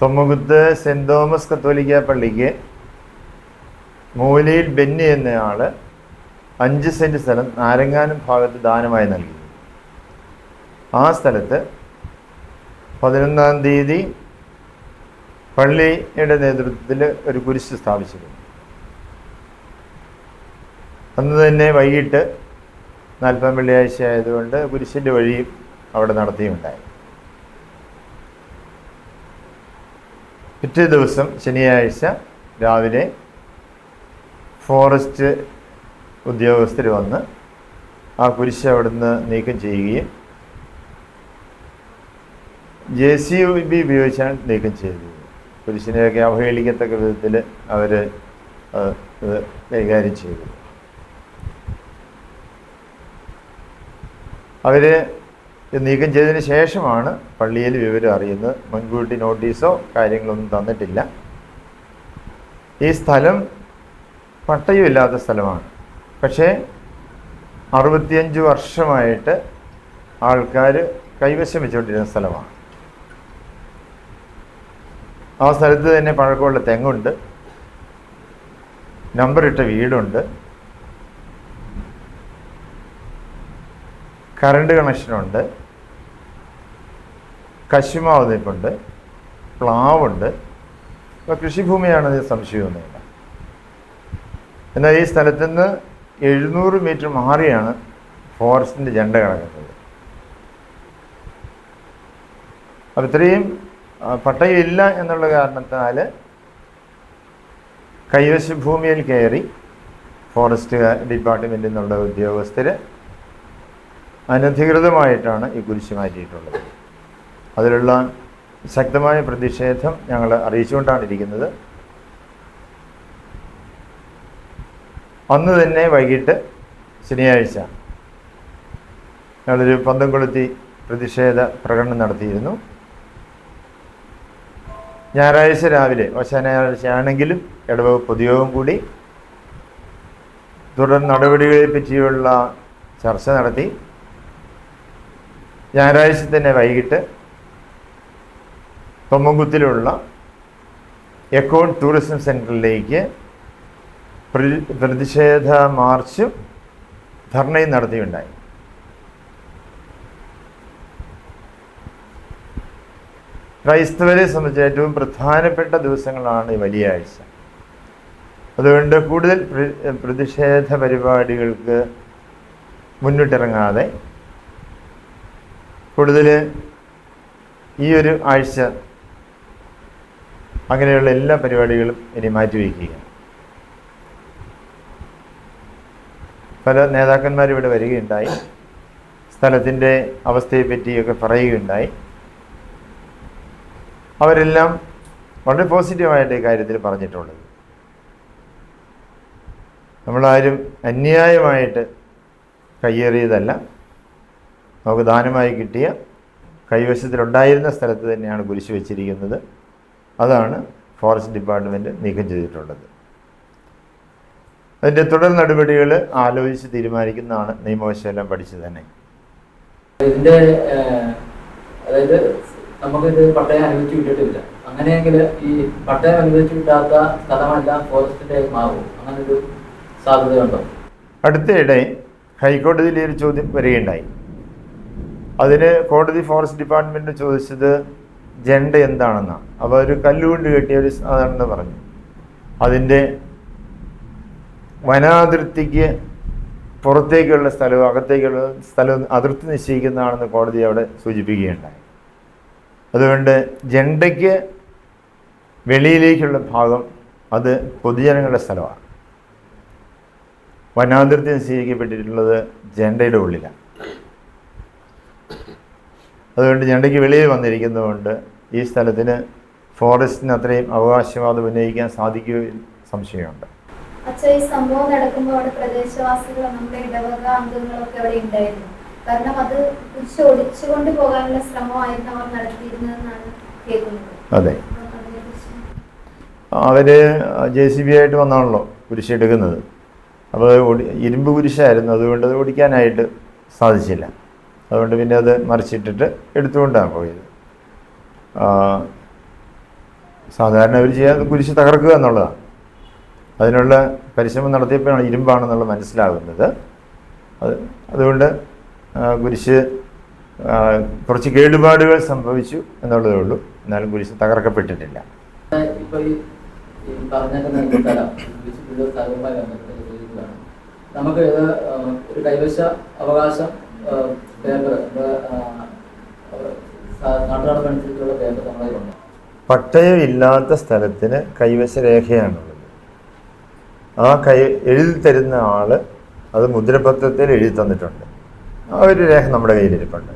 തൊമ്മകുത്ത് saint Thomas കത്തോലിക്ക പള്ളിക്ക് മൂലയിൽ ബെന്നി എന്നയാൾ അഞ്ച് സെന്റ് സ്ഥലം നാരങ്ങാനം ഭാഗത്ത് ദാനമായി നൽകി. ആ സ്ഥലത്ത് പതിനൊന്നാം തീയതി പള്ളിയുടെ നേതൃത്വത്തിൽ ഒരു കുരിശ് സ്ഥാപിച്ചിരുന്നു. അന്ന് തന്നെ വൈകിട്ട് നാൽപ്പാം വെള്ളിയാഴ്ച ആയതുകൊണ്ട് കുരിശിന്റെ വഴിയും അവിടെ നടത്തിയുണ്ടായി പിറ്റേ ദിവസം ശനിയാഴ്ച രാവിലെ ഫോറസ്റ്റ് ഉദ്യോഗസ്ഥർ വന്ന് ആ കുരിശ് അവിടുന്ന് നീക്കം ചെയ്യുകയും ജെ സി ബി ഉപയോഗിച്ചാണ് നീക്കം ചെയ്തത്. കുരിശിനെയൊക്കെ അവഹേളിക്കത്തക്ക വിധത്തിൽ അവർ ഇത് കൈകാര്യം ചെയ്തു. അവർ നീക്കം ചെയ്തതിന് ശേഷമാണ് പള്ളിയിൽ വിവരം അറിയുന്നത്. മുൻകൂട്ടി നോട്ടീസോ കാര്യങ്ങളൊന്നും തന്നിട്ടില്ല. ഈ സ്ഥലം പട്ടയമില്ലാത്ത സ്ഥലമാണ്. പക്ഷേ അറുപത്തിയഞ്ച് വർഷമായിട്ട് ആൾക്കാർ കൈവശം വെച്ചുകൊണ്ടിരുന്ന സ്ഥലമാണ്. ആ സ്ഥലത്ത് തന്നെ പഴക്കമുള്ള തെങ്ങുണ്ട്. നമ്പറിട്ട വീടുണ്ട്. കറണ്ട് കണക്ഷനുണ്ട്. കശുമാവ് നിൽപ്പുണ്ട് പ്ലാവുണ്ട്. അപ്പോൾ കൃഷിഭൂമിയാണെന്ന് സംശയമൊന്നുമില്ല എന്നാൽ ഈ സ്ഥലത്തു നിന്ന് എഴുന്നൂറ് മീറ്റർ മാറിയാണ് ഫോറസ്റ്റിന്റെ ജണ്ട കിടക്കുന്നത്. അപ്പം ഇത്രയും പട്ടയമില്ല എന്നുള്ള കാരണത്താൽ കൈവശ ഭൂമിയിൽ കയറി ഫോറസ്റ്റ് ഡിപ്പാർട്ട്മെന്റിൽ നിന്നുള്ള ഉദ്യോഗസ്ഥർ അനധികൃതമായിട്ടാണ് ഈ കുരിശ് മാറ്റിയിട്ടുള്ളത്. അതിലുള്ള ശക്തമായ പ്രതിഷേധം ഞങ്ങൾ അറിയിച്ചുകൊണ്ടാണ് ഇരിക്കുന്നത്. അന്ന് തന്നെ വൈകിട്ട് ശനിയാഴ്ച ഞങ്ങളൊരു പന്തം കൊളുത്തി പ്രതിഷേധ പ്രകടനം നടത്തിയിരുന്നു. ഞായറാഴ്ച രാവിലെ ആണെങ്കിലും ഇടവകുപ്പ് പൊതുയോഗം കൂടി തുടർ നടപടികളെ പറ്റിയുള്ള ചർച്ച നടത്തി. ഞായറാഴ്ച തന്നെ വൈകിട്ട് തൊമ്മൻകുത്തിലുള്ള എക്കോൺ ടൂറിസം സെന്ററിലേക്ക് പ്രതിഷേധ മാർച്ചും ധർണയും നടത്തിയുണ്ടായി. ക്രൈസ്തവരെ സംബന്ധിച്ച് ഏറ്റവും പ്രധാനപ്പെട്ട ദിവസങ്ങളാണ് വലിയ ആഴ്ച അതുകൊണ്ട് കൂടുതൽ പ്രതിഷേധ പരിപാടികൾക്ക് മുന്നിട്ടിറങ്ങാതെ കൂടുതൽ ഈ ഒരു ആഴ്ച അങ്ങനെയുള്ള എല്ലാ പരിപാടികളും ഇനി മാറ്റിവെക്കുക പല നേതാക്കന്മാരും ഇവിടെ വരികയുണ്ടായി. സ്ഥലത്തിന്റെ അവസ്ഥയെ പറ്റിയൊക്കെ പറയുകയുണ്ടായി. അവരെല്ലാം വളരെ പോസിറ്റീവായിട്ട് ഈ കാര്യത്തിൽ പറഞ്ഞിട്ടുള്ളത്. നമ്മളാരും അന്യായമായിട്ട് കയ്യേറിയതല്ല. നമുക്ക് ദാനമായി കിട്ടിയ കൈവശത്തിലുണ്ടായിരുന്ന സ്ഥലത്ത് തന്നെയാണ് കുരിശ് വെച്ചിരിക്കുന്നത്. അതാണ് ഫോറസ്റ്റ് ഡിപ്പാർട്ട്മെന്റ് നീക്കം ചെയ്തിട്ടുള്ളത്. അതിന്റെ തുടർ നടപടികൾ ആലോചിച്ച് തീരുമാനിക്കുന്നതാണ് നിയമവശമെല്ലാം പഠിച്ചു തന്നെ. ഇതിന്റെ അതായത് നമുക്കിത് പട്ടയം അനുവദിച്ചു വിട്ടിട്ടില്ല. അങ്ങനെയെങ്കിൽ ഈ പട്ടയം അനുവദിച്ചു വിട്ടാത്ത സ്ഥലമെല്ലാം ഫോറസ്റ്റിന്റെ മാറും. അങ്ങനെ ഒരു സാധ്യതയുണ്ടോ? അടുത്തിടെ ഹൈക്കോടതിയിൽ ഒരു ചോദ്യം വരികയുണ്ടായി. അതിന് കോടതി ഫോറസ്റ്റ് ഡിപ്പാർട്ട്മെന്റ് ചോദിച്ചത് ജെൻഡ എന്താണെന്നാണ് അപ്പോൾ ഒരു കല്ലുകൊണ്ട് കെട്ടിയ ഒരു സാധാരണ പറഞ്ഞു. അതിന്റെ വനാതിർത്തിക്ക് പുറത്തേക്കുള്ള സ്ഥലവും അകത്തേക്കുള്ള സ്ഥലവും അതിർത്തി നിശ്ചയിക്കുന്നതാണെന്ന് കോടതി അവിടെ സൂചിപ്പിക്കുകയുണ്ടായി. അതുകൊണ്ട് ജെൻഡയ്ക്ക് വെളിയിലേക്കുള്ള ഭാഗം അത് പൊതുജനങ്ങളുടെ സ്ഥലമാണ്. വനാതിർത്തി നിശ്ചയിക്കപ്പെട്ടിട്ടുള്ളത് ജെൻഡയുടെ ഉള്ളിലാണ്. അതുകൊണ്ട് ഞണ്ടയ്ക്ക് വെളിയിൽ വന്നിരിക്കുന്നതുകൊണ്ട് ഈ സ്ഥലത്തിന് ഫോറസ്റ്റിന് അത്രയും അവകാശവാദം ഉന്നയിക്കാൻ സാധിക്കുകയും സംശയമുണ്ട്. അച്ഛ ഈ സംഭവം നടക്കുമ്പോൾ അവിടെ പ്രദേശവാസികൾ നമ്മുടെ ഇടവക അംഗങ്ങളൊക്കെ അവിടെ ഉണ്ടായിരുന്നു. കാരണം അത് പോകാനുള്ള ശ്രമമായിരുന്നു അവർ നടത്തിയിരുന്നതെന്നാണ് കേൾക്കുന്നത്. അതെ. അവർ അവർ ജെ സി ബി ആയിട്ട് വന്നാണല്ലോ കുരിശ് എടുക്കുന്നത്. അപ്പോൾ ഇരുമ്പ് കുരിശായിരുന്നു. അതുകൊണ്ട് അത് ഓടിക്കാനായിട്ട് സാധിച്ചില്ല. അതുകൊണ്ട് പിന്നെ അത് മറിച്ചിട്ടിട്ട് എടുത്തുകൊണ്ടാണ് പോയത്. സാധാരണ അവർ ചെയ്യാൻ കുരിശ് തകർക്കുക എന്നുള്ളതാണ്. അതിനുള്ള പരിശ്രമം നടത്തിയപ്പോഴാണ് ഇരുമ്പാണെന്നുള്ള മനസ്സിലാകുന്നത്. അത് അതുകൊണ്ട് കുരിശ് കുറച്ച് കേടുപാടുകൾ സംഭവിച്ചു എന്നുള്ളതേ ഉള്ളൂ. എന്നാലും കുരിശ് തകർക്കപ്പെട്ടിട്ടില്ല. നമുക്ക് ഒരു കൈവശ അവകാശം പേപ്പർ നാട്ടുനടപ്പനുസരിച്ചുള്ള പേപ്പർ നമ്മുടെ കയ്യിലുണ്ട് പട്ടയം ഇല്ലാത്ത സ്ഥലത്തിന് കൈവശ രേഖയാണുള്ളത്. ആ കൈ എഴുതി തരുന്ന ആൾ അത് മുദ്രപത്രത്തിൽ എഴുതി തന്നിട്ടുണ്ട്. ആ ഒരു രേഖ നമ്മുടെ കയ്യിലിരിപ്പുണ്ട്.